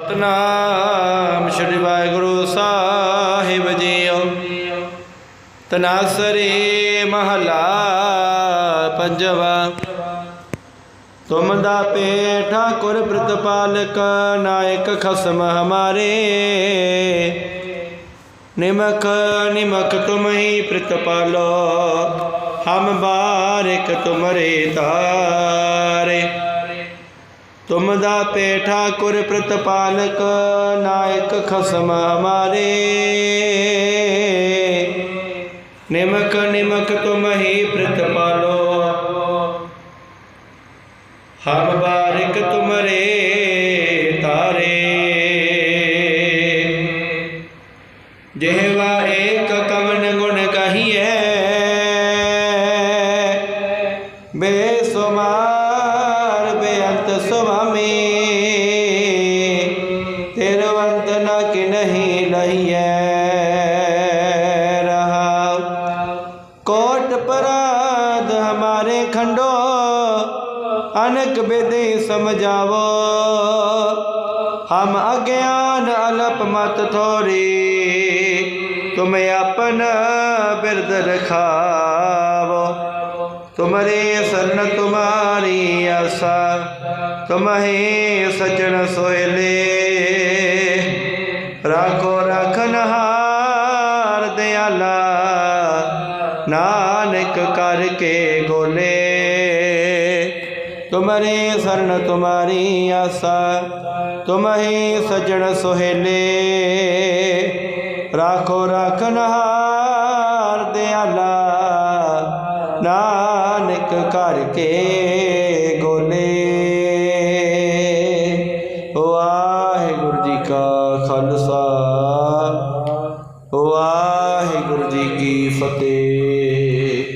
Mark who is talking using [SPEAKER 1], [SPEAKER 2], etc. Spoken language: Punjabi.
[SPEAKER 1] ਸਤਨਾਮ ਸ਼੍ਰੀ ਵਾਹਿਗੁਰੂ ਸਾਹਿਬ ਜੀਓ। ਤਨਾਸਰੀ ਮਹਲਾ ਪੰਜਵਾ। ਤੁਮ ਦਾ ਪੇ ਠਾਕੁਰ ਪ੍ਰਤਪਾਲਕ ਨਾਇਕ ਖਸਮ ਹਮਾਰੇ। ਨਿਮਕ ਨਿਮਕ ਤੁਮ ਹੀ ਪ੍ਰਤਪਾਲੋ, ਹਮ ਬਾਰਿਕ ਤੁਮਰੇ ਤਾਰੇ। ਤੁਮ ਦਾ ਪੇ ਠਾਕੁਰ ਪ੍ਰਤਪਾਲਕ, ਨਾਇਕ ਖਸਮ ਹਮਾਰੇ। ਨਿਮਕ ਨਿਮਕ ਤੁਮ ਹੀ ਪ੍ਰਤਪਾਲੋ। ਹਮ ਬਾਰਿਕ ਤੁਮਰੇ ਤਾਰੇ। ਜਿਹਵਾ ਪਰਾਧ ਹਮਾਰੇ ਖੰਡੋ, ਅਨਕ ਬੇਦੇ ਸਮਝਾਵੋ। ਹਮ ਅਗਿਆਨ ਅਲਪ ਮਤ ਥੋਰੀ, ਤੁਮ ਆਪਨ ਬਿਰਦ ਰਖਾਵੋ। ਤੁਮਰੇ ਸਰਨ ਤੁਮਾਰੀ ਆਸਾ, ਤੁਮਹੇ ਸਜਣ ਸੋਇਲੇ। ਰਾਖੋ ਰਖਨਹਾਰ ਦਿਆਲਾ ਨਾਨਕ ਕਰਕੇ ਗੋਲੇ। ਤੁਮਰੇ ਸਰਨ ਤੁਮਾਰੀ ਆਸਾ, ਤੁਮਹੀ ਸਜਣ ਸੁਹੇਲੇ। ਰਾਖੋ ਰਖਨਹਾਰ ਦਿਆਲਾ, ਨਾਨਕ ਕਰਕੇ ਗੋਲੇ। ਵਾਹਿਗੁਰੂ ਜੀ ਕਾ ਖਾਲਸਾ ਵਾਹਿਗੁਰੂ ਜੀ ਕੀ ਫਤਿਹ।